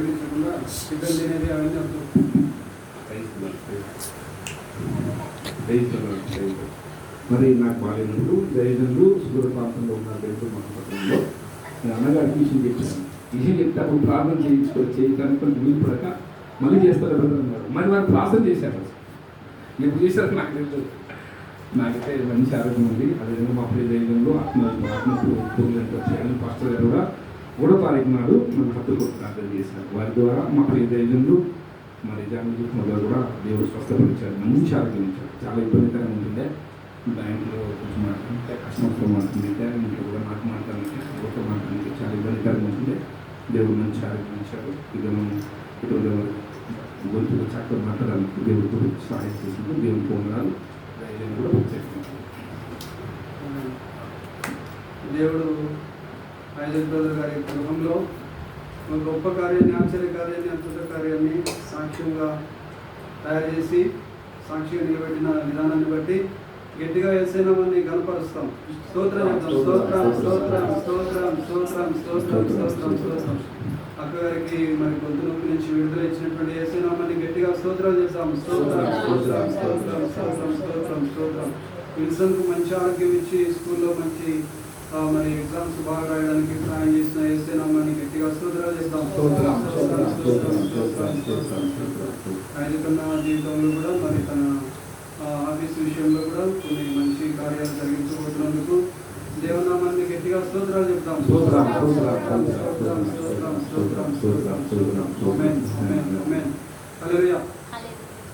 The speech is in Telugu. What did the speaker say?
ఉపయోగించకుండా చికెన్ తినేది అవన్నీ వద్దు మరి నాకు బాగాలేనప్పుడు దయజనులు సుదూర ఉన్న దేవుడు మహాపట్నంలో నేను అన్నగారికి విషయం చెప్పాను విషయం చెప్తే అప్పుడు ప్రార్థన చేయించుకో చేయడానికి కొంచెం వీలు పడక మళ్ళీ చేస్తారు అన్నారు మరి వారు ప్రార్థన చేశారు ఎప్పుడు చేశారు నాకు తెలియదు నాకైతే మంచి ఆరోగ్యం ఉంది అదేవిధంగా మా ప్రియ దైవంలో ఆత్మ ఆత్మ వచ్చాయని పాస్టర్ గారు కూడా మూడో తారీఖు నాడు మన హత్తుకు ప్రార్థన చేశారు. వారి ద్వారా మా ప్రియ మా మరి మొదలు కూడా దేవుడు స్వస్థపరిచారు మంచి ఆరోగ్యం చాలా ఇబ్బందికరంగా ఉంటుండే. బ్యాంకులో కొంచెం మాట్లాడితే కస్టమర్స్తో మాట్లాడితే ఇంట్లో కూడా నాకు మాట్లాడితే ఎవరితో మాట్లాడితే చాలా ఇబ్బందికరంగా ఉంటుండే. దేవుడు మంచి ఆరోగ్యించారు ఇది మనం ఇటువంటి గొంతులు చక్కగా మాట్లాడడానికి దేవుడు కూడా సహాయం చేసినప్పుడు దేవుడు పొందాలి ధైర్యం కూడా చేస్తున్నాను దేవుడు ఐజల్ బ్రదర్ గారి గృహంలో ఒక గొప్ప కార్యాన్ని ఆశ్చర్య కార్యాన్ని అద్భుత కార్యాన్ని సాక్ష్యంగా తయారు చేసి సాక్షిగా నిలబెట్టిన విధానాన్ని బట్టి గట్టిగా వేసేనామని కనపరుస్తాం స్తోత్రం స్తోత్రం స్తోత్రం స్తోత్రం స్తోత్రం స్తోత్రం స్తోత్రం స్తోత్రం అక్కగారికి మరి గొంతు నొప్పి నుంచి విడుదల ఇచ్చినటువంటి వేసేనామని గట్టిగా స్తోత్రం చేస్తాం స్తోత్రం స్తోత్రం స్తోత్రం స్తోత్రం స్తోత్రం స్తోత్రం విల్సన్కు మంచి ఆరోగ్యం ఇచ్చి స్కూల్లో మంచి మరి ఎగ్జామ్స్ బాగా రాయడానికి సహాయం చేసిన వేసేనామని గట్టిగా స్తోత్రాలు చేస్తాం స్తోత్రం స్తోత్రం స్తోత్రం స్తోత్రం స్తోత్రం స్తోత్రం స్తోత్రం స్తోత్రం స్తోత్రం ఆయన కన్నా జీవితంలో కూడా మరి తన ఆ, ఆఫీస్ విషయంలో కూడా కొన్ని మంచి కార్యాలు జరిగించబోతున్నందుకు దేవనామాన్ని గట్టిగా స్తోత్రాలు చెప్తాం స్తోత్రం, స్తోత్రం, స్తోత్రం స్తోత్రం స్తోత్రం స్తోత్రం స్తోత్రం స్తోత్రం ఆమేన్ ఆమేన్ ఆమేన్ హల్లెలూయా